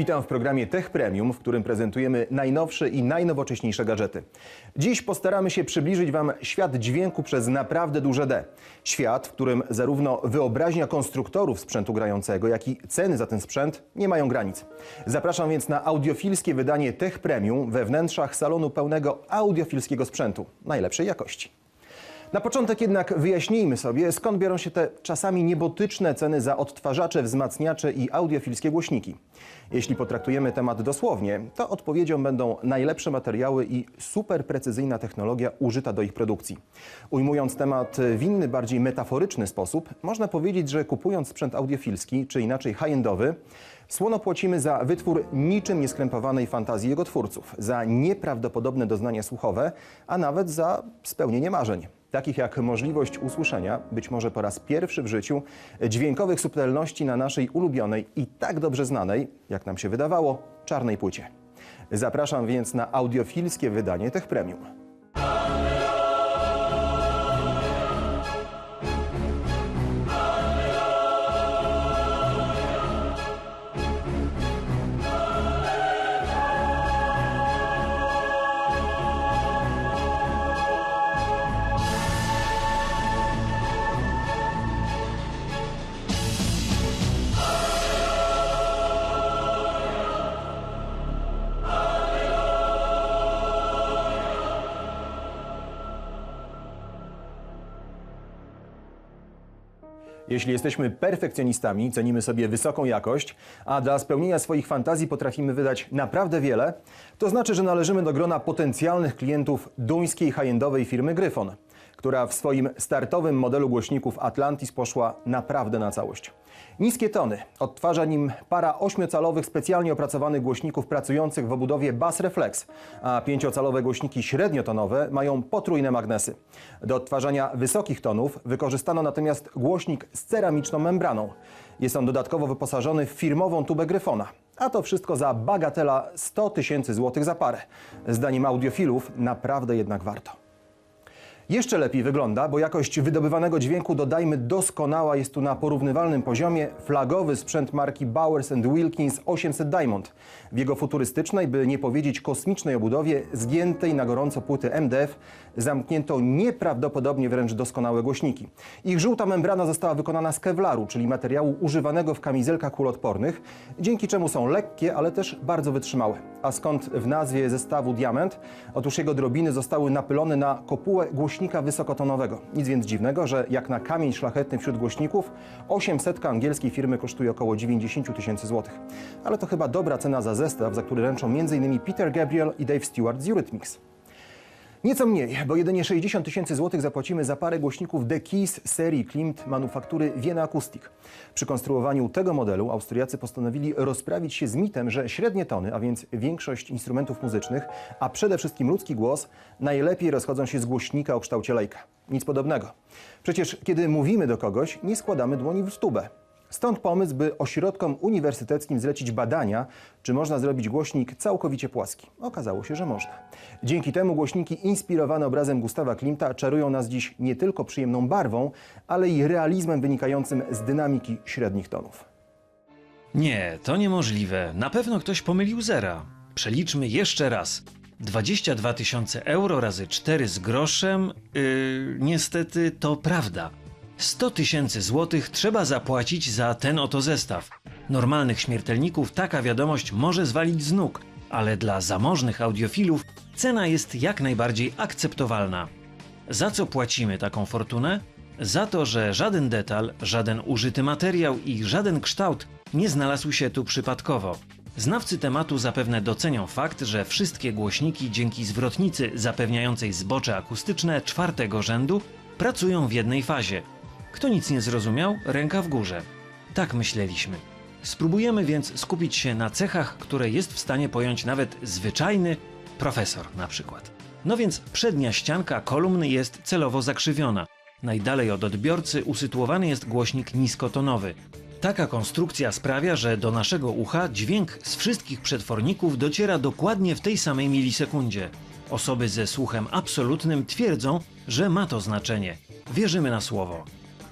Witam w programie Tech Premium, w którym prezentujemy najnowsze i najnowocześniejsze gadżety. Dziś postaramy się przybliżyć Wam świat dźwięku przez naprawdę duże D. Świat, w którym zarówno wyobraźnia konstruktorów sprzętu grającego, jak i ceny za ten sprzęt nie mają granic. Zapraszam więc na audiofilskie wydanie Tech Premium we wnętrzach salonu pełnego audiofilskiego sprzętu najlepszej jakości. Na początek jednak wyjaśnijmy sobie, skąd biorą się te czasami niebotyczne ceny za odtwarzacze, wzmacniacze i audiofilskie głośniki. Jeśli potraktujemy temat dosłownie, to odpowiedzią będą najlepsze materiały i super precyzyjna technologia użyta do ich produkcji. Ujmując temat w inny, bardziej metaforyczny sposób, można powiedzieć, że kupując sprzęt audiofilski, czy inaczej high-endowy, Słono płacimy za wytwór niczym nieskrępowanej fantazji jego twórców, za nieprawdopodobne doznania słuchowe, a nawet za spełnienie marzeń. Takich jak możliwość usłyszenia, być może po raz pierwszy w życiu, dźwiękowych subtelności na naszej ulubionej i tak dobrze znanej, jak nam się wydawało, czarnej płycie. Zapraszam więc na audiofilskie wydanie Tech Premium. Jeśli jesteśmy perfekcjonistami, cenimy sobie wysoką jakość, a dla spełnienia swoich fantazji potrafimy wydać naprawdę wiele, to znaczy, że należymy do grona potencjalnych klientów duńskiej high-endowej firmy Gryfon, która w swoim startowym modelu głośników Atlantis poszła naprawdę na całość. Niskie tony odtwarza nim para 8-calowych specjalnie opracowanych głośników pracujących w obudowie Bass Reflex, a 5-calowe głośniki średniotonowe mają potrójne magnesy. Do odtwarzania wysokich tonów wykorzystano natomiast głośnik z ceramiczną membraną. Jest on dodatkowo wyposażony w firmową tubę Gryfona. A to wszystko za bagatela 100 tysięcy złotych za parę. Zdaniem audiofilów naprawdę jednak warto. Jeszcze lepiej wygląda, bo jakość wydobywanego dźwięku, dodajmy, doskonała jest tu na porównywalnym poziomie flagowy sprzęt marki Bowers Wilkins 800 Diamond. W jego futurystycznej, by nie powiedzieć kosmicznej obudowie, zgiętej na gorąco płyty MDF, zamknięto nieprawdopodobnie wręcz doskonałe głośniki. Ich żółta membrana została wykonana z kevlaru, czyli materiału używanego w kamizelkach kuloodpornych, dzięki czemu są lekkie, ale też bardzo wytrzymałe. A skąd w nazwie zestawu diament? Otóż jego drobiny zostały napylone na kopułę głośnika wysokotonowego. Nic więc dziwnego, że jak na kamień szlachetny wśród głośników, 800 angielskiej firmy kosztuje około 90 tysięcy złotych. Ale to chyba dobra cena za zestaw, za który ręczą m.in. Peter Gabriel i Dave Stewart z Eurythmics. Nieco mniej, bo jedynie 60 tysięcy złotych zapłacimy za parę głośników The Keys serii Klimt manufaktury Vienna Acoustic. Przy konstruowaniu tego modelu Austriacy postanowili rozprawić się z mitem, że średnie tony, a więc większość instrumentów muzycznych, a przede wszystkim ludzki głos, najlepiej rozchodzą się z głośnika o kształcie lejka. Nic podobnego. Przecież kiedy mówimy do kogoś, nie składamy dłoni w stubę. Stąd pomysł, by ośrodkom uniwersyteckim zlecić badania, czy można zrobić głośnik całkowicie płaski. Okazało się, że można. Dzięki temu głośniki inspirowane obrazem Gustawa Klimta czarują nas dziś nie tylko przyjemną barwą, ale i realizmem wynikającym z dynamiki średnich tonów. Nie, to niemożliwe. Na pewno ktoś pomylił zera. Przeliczmy jeszcze raz. 22 tysiące euro razy 4 z groszem. Yy, niestety to prawda. 100 tysięcy złotych trzeba zapłacić za ten oto zestaw. Normalnych śmiertelników taka wiadomość może zwalić z nóg, ale dla zamożnych audiofilów cena jest jak najbardziej akceptowalna. Za co płacimy taką fortunę? Za to, że żaden detal, żaden użyty materiał i żaden kształt nie znalazł się tu przypadkowo. Znawcy tematu zapewne docenią fakt, że wszystkie głośniki dzięki zwrotnicy zapewniającej zbocze akustyczne czwartego rzędu pracują w jednej fazie. Kto nic nie zrozumiał, ręka w górze. Tak myśleliśmy. Spróbujemy więc skupić się na cechach, które jest w stanie pojąć nawet zwyczajny profesor na przykład. No więc przednia ścianka kolumny jest celowo zakrzywiona. Najdalej od odbiorcy usytuowany jest głośnik niskotonowy. Taka konstrukcja sprawia, że do naszego ucha dźwięk z wszystkich przetworników dociera dokładnie w tej samej milisekundzie. Osoby ze słuchem absolutnym twierdzą, że ma to znaczenie. Wierzymy na słowo.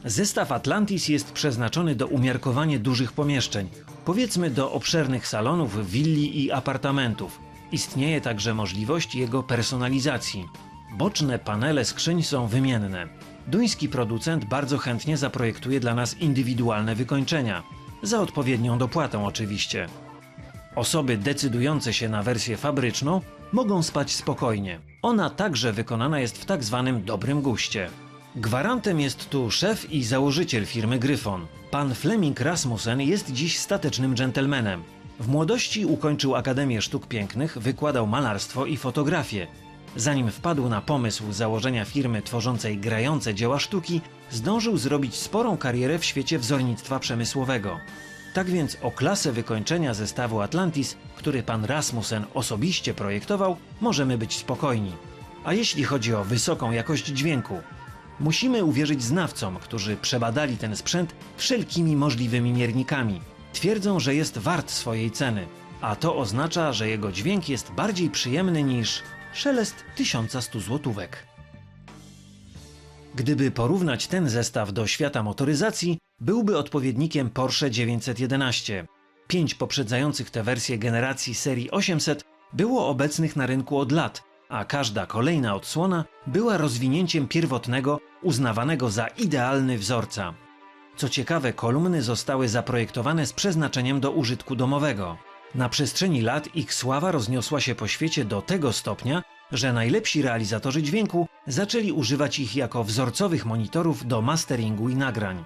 Zestaw Atlantis jest przeznaczony do umiarkowanie dużych pomieszczeń, powiedzmy do obszernych salonów, willi i apartamentów. Istnieje także możliwość jego personalizacji. Boczne panele skrzyń są wymienne. Duński producent bardzo chętnie zaprojektuje dla nas indywidualne wykończenia. Za odpowiednią dopłatą oczywiście. Osoby decydujące się na wersję fabryczną mogą spać spokojnie. Ona także wykonana jest w tak zwanym dobrym guście. Gwarantem jest tu szef i założyciel firmy Gryfon. Pan Fleming Rasmussen jest dziś statecznym dżentelmenem. W młodości ukończył Akademię Sztuk Pięknych, wykładał malarstwo i fotografię. Zanim wpadł na pomysł założenia firmy tworzącej grające dzieła sztuki, zdążył zrobić sporą karierę w świecie wzornictwa przemysłowego. Tak więc o klasę wykończenia zestawu Atlantis, który pan Rasmussen osobiście projektował, możemy być spokojni. A jeśli chodzi o wysoką jakość dźwięku, musimy uwierzyć znawcom, którzy przebadali ten sprzęt wszelkimi możliwymi miernikami. Twierdzą, że jest wart swojej ceny, a to oznacza, że jego dźwięk jest bardziej przyjemny niż szelest 1100 złotówek. Gdyby porównać ten zestaw do świata motoryzacji, byłby odpowiednikiem Porsche 911. Pięć poprzedzających tę wersję generacji serii 800 było obecnych na rynku od lat, a każda kolejna odsłona była rozwinięciem pierwotnego, uznawanego za idealny wzorca. Co ciekawe, kolumny zostały zaprojektowane z przeznaczeniem do użytku domowego. Na przestrzeni lat ich sława rozniosła się po świecie do tego stopnia, że najlepsi realizatorzy dźwięku zaczęli używać ich jako wzorcowych monitorów do masteringu i nagrań.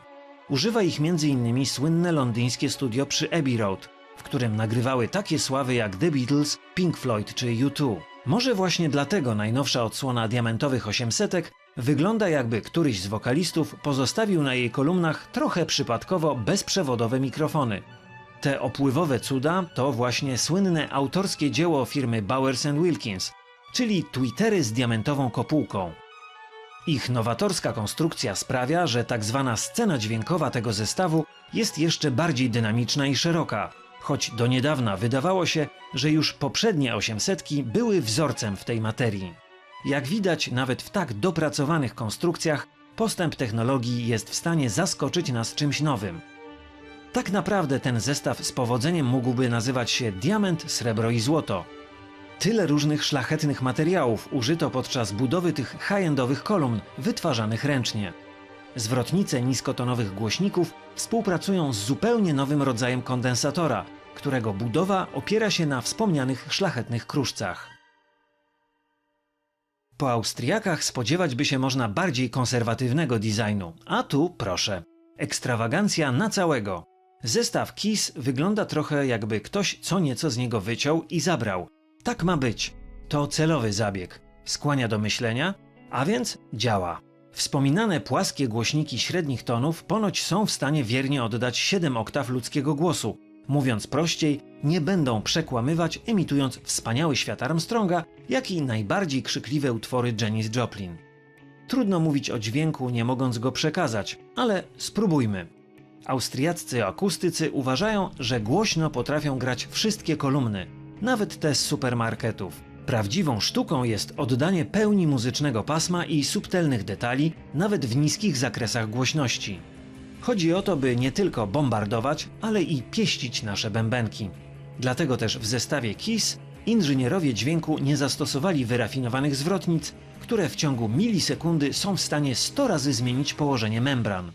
Używa ich m.in. słynne londyńskie studio przy Abbey Road, w którym nagrywały takie sławy jak The Beatles, Pink Floyd czy U2. Może właśnie dlatego najnowsza odsłona diamentowych 800 wygląda jakby któryś z wokalistów pozostawił na jej kolumnach trochę przypadkowo bezprzewodowe mikrofony. Te opływowe cuda to właśnie słynne autorskie dzieło firmy Bowers Wilkins, czyli Twittery z diamentową kopułką. Ich nowatorska konstrukcja sprawia, że tak zwana scena dźwiękowa tego zestawu jest jeszcze bardziej dynamiczna i szeroka, choć do niedawna wydawało się, że już poprzednie 800 były wzorcem w tej materii. Jak widać, nawet w tak dopracowanych konstrukcjach postęp technologii jest w stanie zaskoczyć nas czymś nowym. Tak naprawdę ten zestaw z powodzeniem mógłby nazywać się diament, srebro i złoto. Tyle różnych szlachetnych materiałów użyto podczas budowy tych high-endowych kolumn wytwarzanych ręcznie. Zwrotnice niskotonowych głośników współpracują z zupełnie nowym rodzajem kondensatora, którego budowa opiera się na wspomnianych szlachetnych kruszcach. Po Austriakach spodziewać by się można bardziej konserwatywnego designu, a tu proszę. Ekstrawagancja na całego. Zestaw KISS wygląda trochę jakby ktoś co nieco z niego wyciął i zabrał. Tak ma być. To celowy zabieg. Skłania do myślenia, a więc działa. Wspominane płaskie głośniki średnich tonów ponoć są w stanie wiernie oddać 7 oktaw ludzkiego głosu. Mówiąc prościej, nie będą przekłamywać, emitując wspaniały świat Armstronga, jak i najbardziej krzykliwe utwory Janis Joplin. Trudno mówić o dźwięku, nie mogąc go przekazać, ale spróbujmy. Austriaccy akustycy uważają, że głośno potrafią grać wszystkie kolumny, nawet te z supermarketów. Prawdziwą sztuką jest oddanie pełni muzycznego pasma i subtelnych detali, nawet w niskich zakresach głośności. Chodzi o to, by nie tylko bombardować, ale i pieścić nasze bębenki. Dlatego też w zestawie KISS inżynierowie dźwięku nie zastosowali wyrafinowanych zwrotnic, które w ciągu milisekundy są w stanie 100 razy zmienić położenie membran.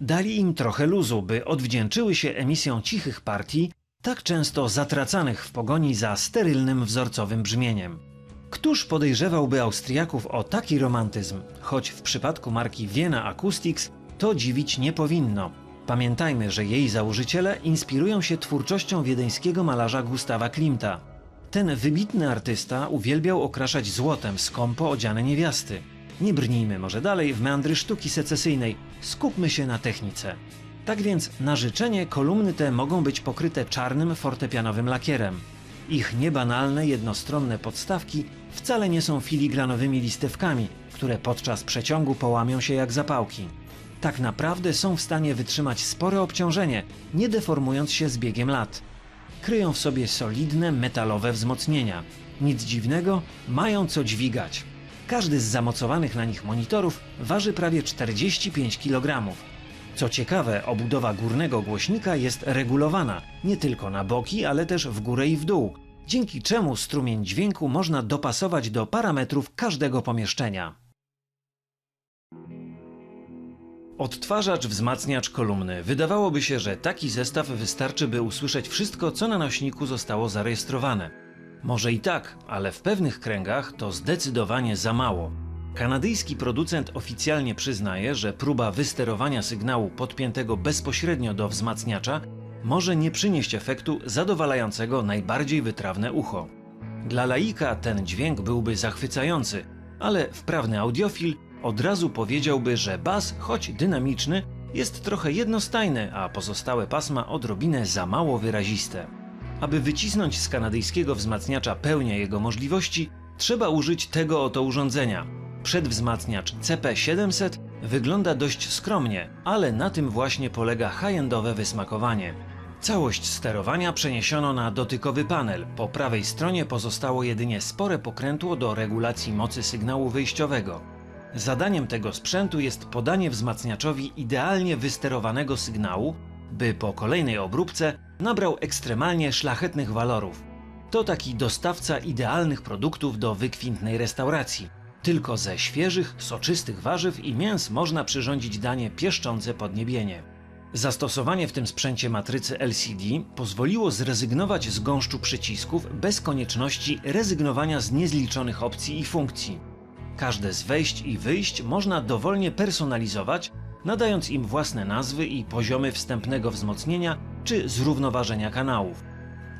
Dali im trochę luzu, by odwdzięczyły się emisją cichych partii, tak często zatracanych w pogoni za sterylnym wzorcowym brzmieniem. Któż podejrzewałby Austriaków o taki romantyzm, choć w przypadku marki Vienna Acoustics to dziwić nie powinno. Pamiętajmy, że jej założyciele inspirują się twórczością wiedeńskiego malarza Gustawa Klimta. Ten wybitny artysta uwielbiał okraszać złotem skąpo odziane niewiasty. Nie brnijmy może dalej w meandry sztuki secesyjnej, skupmy się na technice. Tak więc na życzenie kolumny te mogą być pokryte czarnym fortepianowym lakierem. Ich niebanalne, jednostronne podstawki wcale nie są filigranowymi listewkami, które podczas przeciągu połamią się jak zapałki. Tak naprawdę są w stanie wytrzymać spore obciążenie, nie deformując się z biegiem lat. Kryją w sobie solidne metalowe wzmocnienia. Nic dziwnego, mają co dźwigać. Każdy z zamocowanych na nich monitorów waży prawie 45 kg. Co ciekawe, obudowa górnego głośnika jest regulowana nie tylko na boki, ale też w górę i w dół, dzięki czemu strumień dźwięku można dopasować do parametrów każdego pomieszczenia. Odtwarzacz, wzmacniacz kolumny. Wydawałoby się, że taki zestaw wystarczy, by usłyszeć wszystko, co na nośniku zostało zarejestrowane. Może i tak, ale w pewnych kręgach to zdecydowanie za mało. Kanadyjski producent oficjalnie przyznaje, że próba wysterowania sygnału podpiętego bezpośrednio do wzmacniacza może nie przynieść efektu zadowalającego najbardziej wytrawne ucho. Dla laika ten dźwięk byłby zachwycający, ale wprawny audiofil od razu powiedziałby, że bas, choć dynamiczny, jest trochę jednostajny, a pozostałe pasma odrobinę za mało wyraziste. Aby wycisnąć z kanadyjskiego wzmacniacza pełnię jego możliwości, trzeba użyć tego oto urządzenia. Przedwzmacniacz CP700 wygląda dość skromnie, ale na tym właśnie polega high-endowe wysmakowanie. Całość sterowania przeniesiono na dotykowy panel. Po prawej stronie pozostało jedynie spore pokrętło do regulacji mocy sygnału wyjściowego. Zadaniem tego sprzętu jest podanie wzmacniaczowi idealnie wysterowanego sygnału, by po kolejnej obróbce nabrał ekstremalnie szlachetnych walorów. To taki dostawca idealnych produktów do wykwintnej restauracji. Tylko ze świeżych, soczystych warzyw i mięs można przyrządzić danie pieszczące podniebienie. Zastosowanie w tym sprzęcie matrycy LCD pozwoliło zrezygnować z gąszczu przycisków bez konieczności rezygnowania z niezliczonych opcji i funkcji. Każde z wejść i wyjść można dowolnie personalizować, nadając im własne nazwy i poziomy wstępnego wzmocnienia czy zrównoważenia kanałów.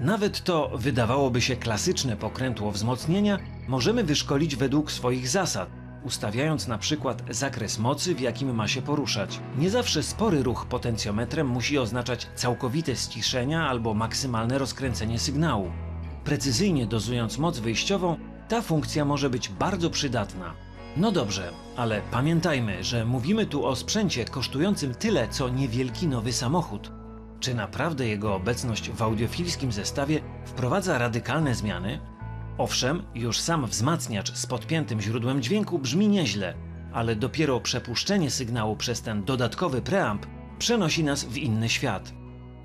Nawet to wydawałoby się klasyczne pokrętło wzmocnienia możemy wyszkolić według swoich zasad, ustawiając na przykład zakres mocy, w jakim ma się poruszać. Nie zawsze spory ruch potencjometrem musi oznaczać całkowite ściszenia albo maksymalne rozkręcenie sygnału. Precyzyjnie dozując moc wyjściową, ta funkcja może być bardzo przydatna. No dobrze, ale pamiętajmy, że mówimy tu o sprzęcie kosztującym tyle co niewielki nowy samochód. Czy naprawdę jego obecność w audiofilskim zestawie wprowadza radykalne zmiany? Owszem, już sam wzmacniacz z podpiętym źródłem dźwięku brzmi nieźle, ale dopiero przepuszczenie sygnału przez ten dodatkowy preamp przenosi nas w inny świat.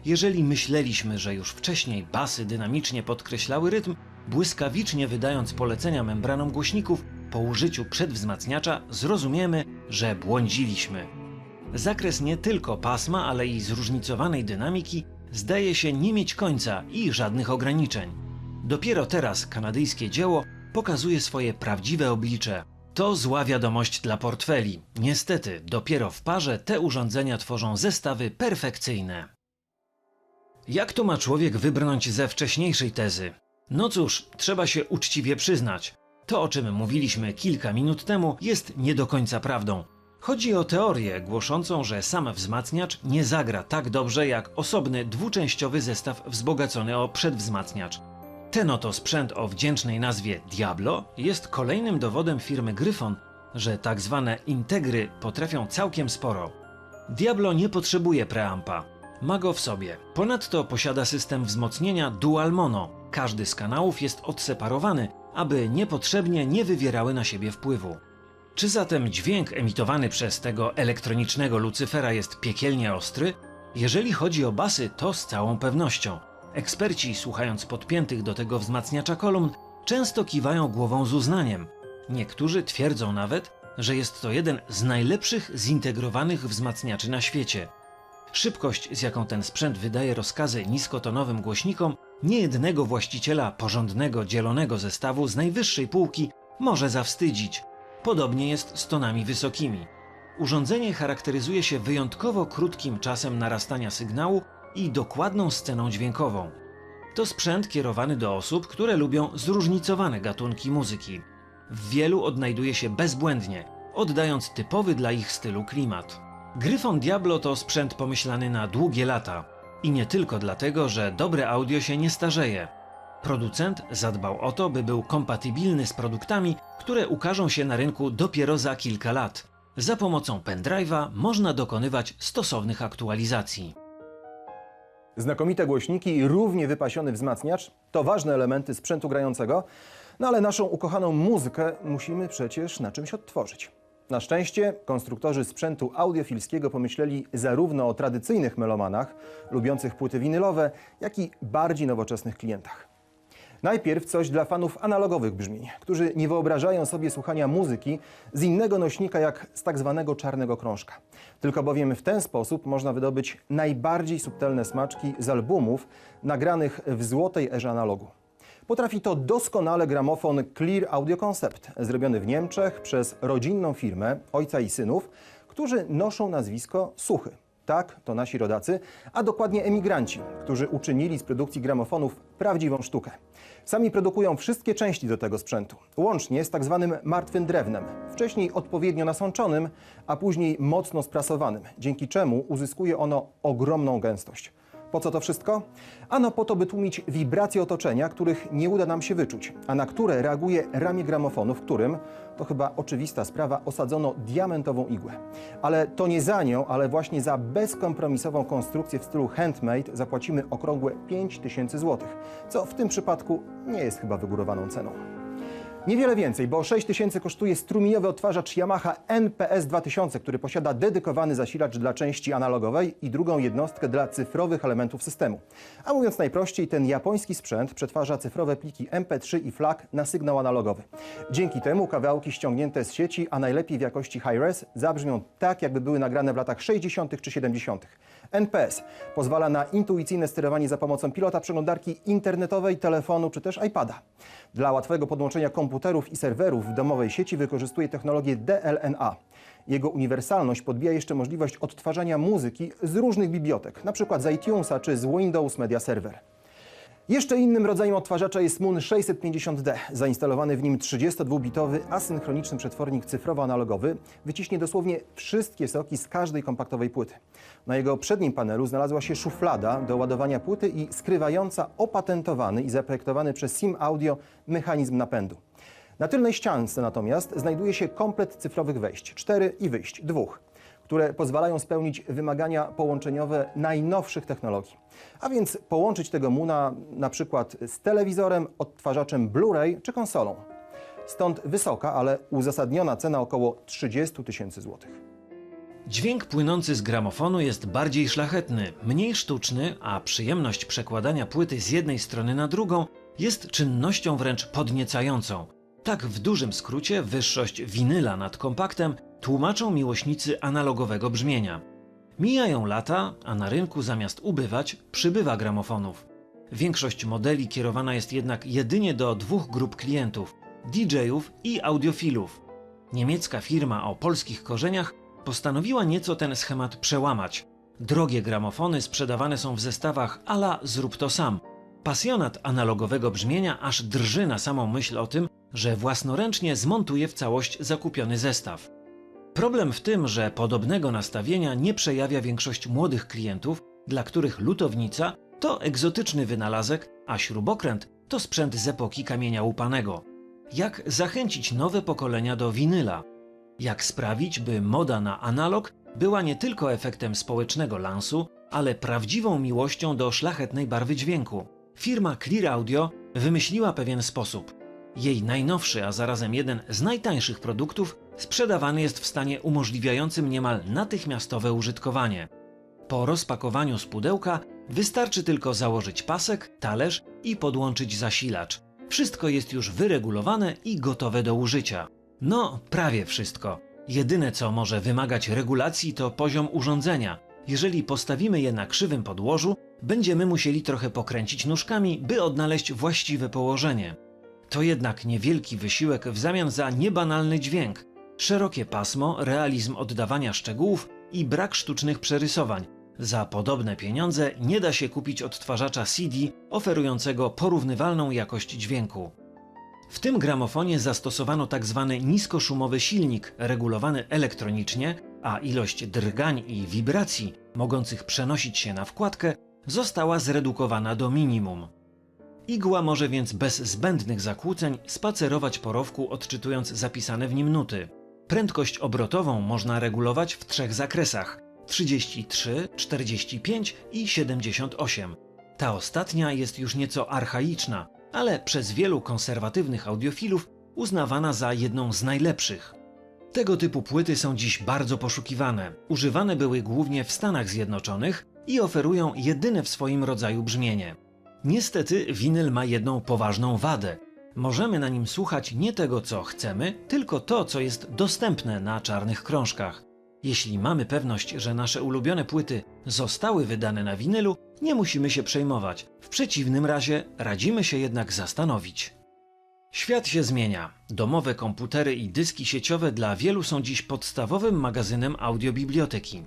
Jeżeli myśleliśmy, że już wcześniej basy dynamicznie podkreślały rytm, błyskawicznie wydając polecenia membranom głośników, po użyciu przedwzmacniacza zrozumiemy, że błądziliśmy. Zakres nie tylko pasma, ale i zróżnicowanej dynamiki zdaje się nie mieć końca i żadnych ograniczeń. Dopiero teraz kanadyjskie dzieło pokazuje swoje prawdziwe oblicze. To zła wiadomość dla portfeli. Niestety, dopiero w parze te urządzenia tworzą zestawy perfekcyjne. Jak to ma człowiek wybrnąć ze wcześniejszej tezy? No cóż, trzeba się uczciwie przyznać. To, o czym mówiliśmy kilka minut temu, jest nie do końca prawdą. Chodzi o teorię głoszącą, że sam wzmacniacz nie zagra tak dobrze jak osobny dwuczęściowy zestaw wzbogacony o przedwzmacniacz. Ten oto sprzęt o wdzięcznej nazwie Diablo jest kolejnym dowodem firmy Gryfon, że tak zwane integry potrafią całkiem sporo. Diablo nie potrzebuje preampa. Ma go w sobie. Ponadto posiada system wzmocnienia Dual Mono. Każdy z kanałów jest odseparowany, aby niepotrzebnie nie wywierały na siebie wpływu. Czy zatem dźwięk emitowany przez tego elektronicznego Lucyfera jest piekielnie ostry? Jeżeli chodzi o basy, to z całą pewnością. Eksperci, słuchając podpiętych do tego wzmacniacza kolumn, często kiwają głową z uznaniem. Niektórzy twierdzą nawet, że jest to jeden z najlepszych zintegrowanych wzmacniaczy na świecie. Szybkość, z jaką ten sprzęt wydaje rozkazy niskotonowym głośnikom, niejednego właściciela porządnego, dzielonego zestawu z najwyższej półki może zawstydzić. Podobnie jest z tonami wysokimi. Urządzenie charakteryzuje się wyjątkowo krótkim czasem narastania sygnału i dokładną sceną dźwiękową. To sprzęt kierowany do osób, które lubią zróżnicowane gatunki muzyki. W wielu odnajduje się bezbłędnie, oddając typowy dla ich stylu klimat. Gryfon Diablo to sprzęt pomyślany na długie lata. I nie tylko dlatego, że dobre audio się nie starzeje. Producent zadbał o to, by był kompatybilny z produktami, które ukażą się na rynku dopiero za kilka lat. Za pomocą pendrive'a można dokonywać stosownych aktualizacji. Znakomite głośniki i równie wypasiony wzmacniacz to ważne elementy sprzętu grającego. No ale naszą ukochaną muzykę musimy przecież na czymś odtworzyć. Na szczęście konstruktorzy sprzętu audiofilskiego pomyśleli zarówno o tradycyjnych melomanach, lubiących płyty winylowe, jak i bardziej nowoczesnych klientach. Najpierw coś dla fanów analogowych brzmień, którzy nie wyobrażają sobie słuchania muzyki z innego nośnika jak z tak zwanego czarnego krążka. Tylko bowiem w ten sposób można wydobyć najbardziej subtelne smaczki z albumów nagranych w złotej erze analogu. Potrafi to doskonale gramofon Clear Audio Concept, zrobiony w Niemczech przez rodzinną firmę ojca i synów, którzy noszą nazwisko Suchy. Tak, to nasi rodacy, a dokładnie emigranci, którzy uczynili z produkcji gramofonów prawdziwą sztukę. Sami produkują wszystkie części do tego sprzętu, łącznie z tak zwanym martwym drewnem, wcześniej odpowiednio nasączonym, a później mocno sprasowanym, dzięki czemu uzyskuje ono ogromną gęstość. Po co to wszystko? Ano po to, by tłumić wibracje otoczenia, których nie uda nam się wyczuć, a na które reaguje ramię gramofonu, w którym, to chyba oczywista sprawa, osadzono diamentową igłę. Ale to nie za nią, ale właśnie za bezkompromisową konstrukcję w stylu handmade zapłacimy okrągłe 5000 zł, co w tym przypadku nie jest chyba wygórowaną ceną. Niewiele więcej, bo 6 tysięcy kosztuje strumieniowy odtwarzacz Yamaha NPS 2000, który posiada dedykowany zasilacz dla części analogowej i drugą jednostkę dla cyfrowych elementów systemu. A mówiąc najprościej, ten japoński sprzęt przetwarza cyfrowe pliki MP3 i FLAC na sygnał analogowy. Dzięki temu kawałki ściągnięte z sieci, a najlepiej w jakości high-res, zabrzmią tak, jakby były nagrane w latach 60. czy 70. NPS pozwala na intuicyjne sterowanie za pomocą pilota przeglądarki internetowej, telefonu czy też iPada. Dla łatwego podłączenia komputerów i serwerów w domowej sieci wykorzystuje technologię DLNA. Jego uniwersalność podbija jeszcze możliwość odtwarzania muzyki z różnych bibliotek, np. z iTunesa czy z Windows Media Server. Jeszcze innym rodzajem odtwarzacza jest Moon 650D. Zainstalowany w nim 32-bitowy asynchroniczny przetwornik cyfrowo-analogowy wyciśnie dosłownie wszystkie soki z każdej kompaktowej płyty. Na jego przednim panelu znalazła się szuflada do ładowania płyty i skrywająca opatentowany i zaprojektowany przez Sim Audio mechanizm napędu. Na tylnej ściance natomiast znajduje się komplet cyfrowych wejść, cztery i wyjść, dwóch które pozwalają spełnić wymagania połączeniowe najnowszych technologii. A więc połączyć tego Muna na przykład z telewizorem, odtwarzaczem Blu-ray czy konsolą. Stąd wysoka, ale uzasadniona cena około 30 tysięcy złotych. Dźwięk płynący z gramofonu jest bardziej szlachetny, mniej sztuczny, a przyjemność przekładania płyty z jednej strony na drugą jest czynnością wręcz podniecającą. Tak w dużym skrócie wyższość winyla nad kompaktem tłumaczą miłośnicy analogowego brzmienia. Mijają lata, a na rynku zamiast ubywać, przybywa gramofonów. Większość modeli kierowana jest jednak jedynie do dwóch grup klientów: DJ-ów i audiofilów. Niemiecka firma o polskich korzeniach postanowiła nieco ten schemat przełamać. Drogie gramofony sprzedawane są w zestawach ala zrób to sam. Pasjonat analogowego brzmienia aż drży na samą myśl o tym, że własnoręcznie zmontuje w całość zakupiony zestaw. Problem w tym, że podobnego nastawienia nie przejawia większość młodych klientów, dla których lutownica to egzotyczny wynalazek, a śrubokręt to sprzęt z epoki kamienia łupanego. Jak zachęcić nowe pokolenia do winyla? Jak sprawić, by moda na analog była nie tylko efektem społecznego lansu, ale prawdziwą miłością do szlachetnej barwy dźwięku? Firma Clear Audio wymyśliła pewien sposób. Jej najnowszy, a zarazem jeden z najtańszych produktów sprzedawany jest w stanie umożliwiającym niemal natychmiastowe użytkowanie. Po rozpakowaniu z pudełka wystarczy tylko założyć pasek, talerz i podłączyć zasilacz. Wszystko jest już wyregulowane i gotowe do użycia. No, prawie wszystko. Jedyne co może wymagać regulacji to poziom urządzenia. Jeżeli postawimy je na krzywym podłożu, będziemy musieli trochę pokręcić nóżkami, by odnaleźć właściwe położenie. To jednak niewielki wysiłek w zamian za niebanalny dźwięk, szerokie pasmo, realizm oddawania szczegółów i brak sztucznych przerysowań. Za podobne pieniądze nie da się kupić odtwarzacza CD oferującego porównywalną jakość dźwięku. W tym gramofonie zastosowano tzw. niskoszumowy silnik regulowany elektronicznie, a ilość drgań i wibracji mogących przenosić się na wkładkę została zredukowana do minimum. Igła może więc bez zbędnych zakłóceń spacerować po rowku odczytując zapisane w nim nuty. Prędkość obrotową można regulować w trzech zakresach 33, 45 i 78. Ta ostatnia jest już nieco archaiczna. ale przez wielu konserwatywnych audiofilów uznawana za jedną z najlepszych. Tego typu płyty są dziś bardzo poszukiwane. Używane były głównie w Stanach Zjednoczonych i oferują jedyne w swoim rodzaju brzmienie. Niestety winyl ma jedną poważną wadę. Możemy na nim słuchać nie tego, co chcemy, tylko to, co jest dostępne na czarnych krążkach. Jeśli mamy pewność, że nasze ulubione płyty zostały wydane na winylu, nie musimy się przejmować. W przeciwnym razie radzimy się jednak zastanowić. Świat się zmienia. Domowe komputery i dyski sieciowe dla wielu są dziś podstawowym magazynem audiobiblioteki.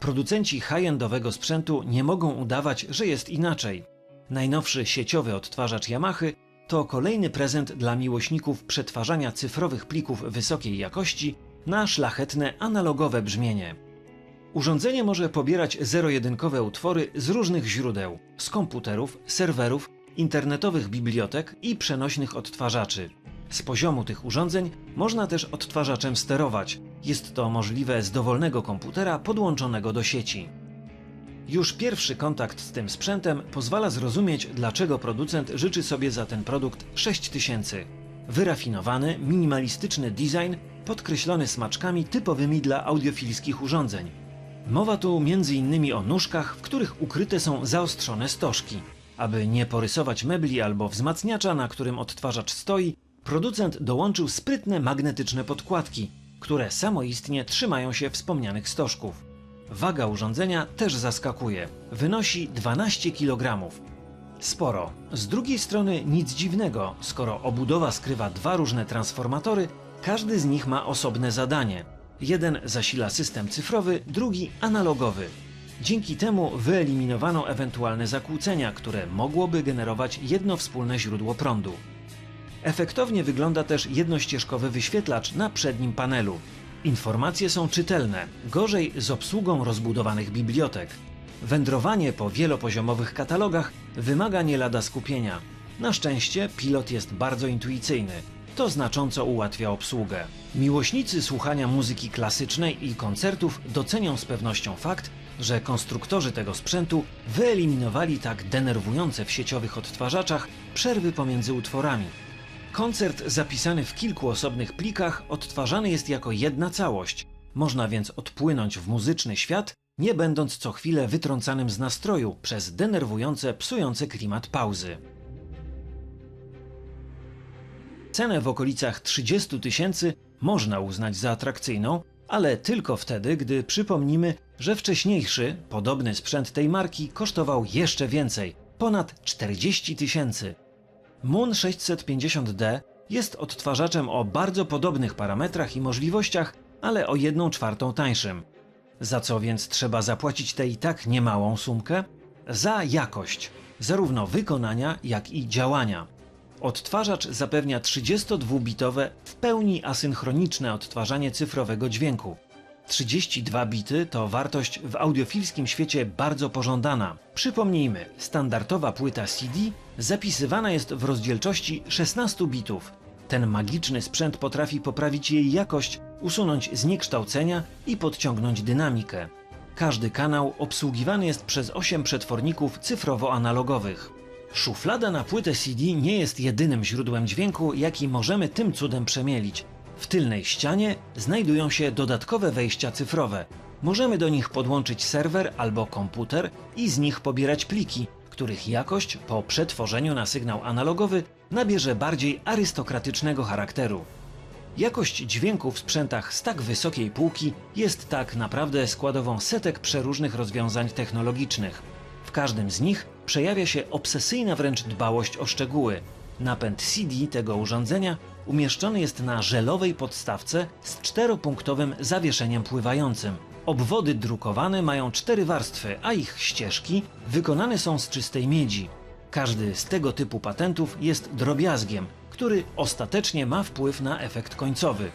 Producenci high-endowego sprzętu nie mogą udawać, że jest inaczej. Najnowszy sieciowy odtwarzacz Yamaha to kolejny prezent dla miłośników przetwarzania cyfrowych plików wysokiej jakości na szlachetne analogowe brzmienie. Urządzenie może pobierać zero-jedynkowe utwory z różnych źródeł z komputerów, serwerów, internetowych bibliotek i przenośnych odtwarzaczy. Z poziomu tych urządzeń można też odtwarzaczem sterować. Jest to możliwe z dowolnego komputera podłączonego do sieci. Już pierwszy kontakt z tym sprzętem pozwala zrozumieć, dlaczego producent życzy sobie za ten produkt 6000. Wyrafinowany, minimalistyczny design podkreślony smaczkami typowymi dla audiofilskich urządzeń. Mowa tu m.in. o nóżkach, w których ukryte są zaostrzone stożki. Aby nie porysować mebli albo wzmacniacza, na którym odtwarzacz stoi, producent dołączył sprytne magnetyczne podkładki, które samoistnie trzymają się wspomnianych stożków. Waga urządzenia też zaskakuje. Wynosi 12 kg. Sporo. Z drugiej strony nic dziwnego, skoro obudowa skrywa dwa różne transformatory, każdy z nich ma osobne zadanie. Jeden zasila system cyfrowy, drugi analogowy. Dzięki temu wyeliminowano ewentualne zakłócenia, które mogłoby generować jedno wspólne źródło prądu. Efektownie wygląda też jednościeżkowy wyświetlacz na przednim panelu. Informacje są czytelne, gorzej z obsługą rozbudowanych bibliotek. Wędrowanie po wielopoziomowych katalogach wymaga nie lada skupienia. Na szczęście pilot jest bardzo intuicyjny. To znacząco ułatwia obsługę. Miłośnicy słuchania muzyki klasycznej i koncertów docenią z pewnością fakt, że konstruktorzy tego sprzętu wyeliminowali tak denerwujące w sieciowych odtwarzaczach przerwy pomiędzy utworami. Koncert zapisany w kilku osobnych plikach odtwarzany jest jako jedna całość. Można więc odpłynąć w muzyczny świat, nie będąc co chwilę wytrącanym z nastroju przez denerwujące, psujące klimat pauzy. Cenę w okolicach 30 tysięcy można uznać za atrakcyjną, ale tylko wtedy, gdy przypomnimy, że wcześniejszy, podobny sprzęt tej marki kosztował jeszcze więcej ponad 40 tysięcy. Moon 650D jest odtwarzaczem o bardzo podobnych parametrach i możliwościach, ale o 1 czwartą tańszym. Za co więc trzeba zapłacić tę i tak niemałą sumkę? Za jakość, zarówno wykonania, jak i działania. Odtwarzacz zapewnia 32-bitowe, w pełni asynchroniczne odtwarzanie cyfrowego dźwięku. 32 bity to wartość w audiofilskim świecie bardzo pożądana. Przypomnijmy, standardowa płyta CD zapisywana jest w rozdzielczości 16 bitów. Ten magiczny sprzęt potrafi poprawić jej jakość, usunąć zniekształcenia i podciągnąć dynamikę. Każdy kanał obsługiwany jest przez 8 przetworników cyfrowo-analogowych. Szuflada na płytę CD nie jest jedynym źródłem dźwięku, jaki możemy tym cudem przemielić. W tylnej ścianie znajdują się dodatkowe wejścia cyfrowe. Możemy do nich podłączyć serwer albo komputer i z nich pobierać pliki, których jakość po przetworzeniu na sygnał analogowy nabierze bardziej arystokratycznego charakteru. Jakość dźwięku w sprzętach z tak wysokiej półki jest tak naprawdę składową setek przeróżnych rozwiązań technologicznych. W każdym z nich przejawia się obsesyjna wręcz dbałość o szczegóły. Napęd CD tego urządzenia umieszczony jest na żelowej podstawce z czteropunktowym zawieszeniem pływającym. Obwody drukowane mają cztery warstwy, a ich ścieżki wykonane są z czystej miedzi. Każdy z tego typu patentów jest drobiazgiem, który ostatecznie ma wpływ na efekt końcowy.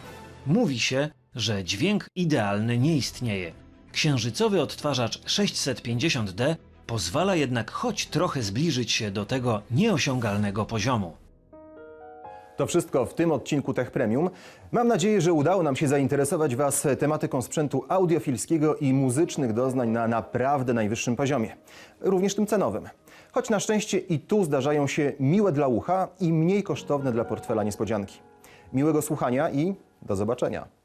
Mówi się, że dźwięk idealny nie istnieje. Księżycowy odtwarzacz 650D pozwala jednak choć trochę zbliżyć się do tego nieosiągalnego poziomu. To wszystko w tym odcinku Tech Premium. Mam nadzieję, że udało nam się zainteresować Was tematyką sprzętu audiofilskiego i muzycznych doznań na naprawdę najwyższym poziomie, również tym cenowym. Choć na szczęście i tu zdarzają się miłe dla ucha i mniej kosztowne dla portfela niespodzianki. Miłego słuchania i do zobaczenia.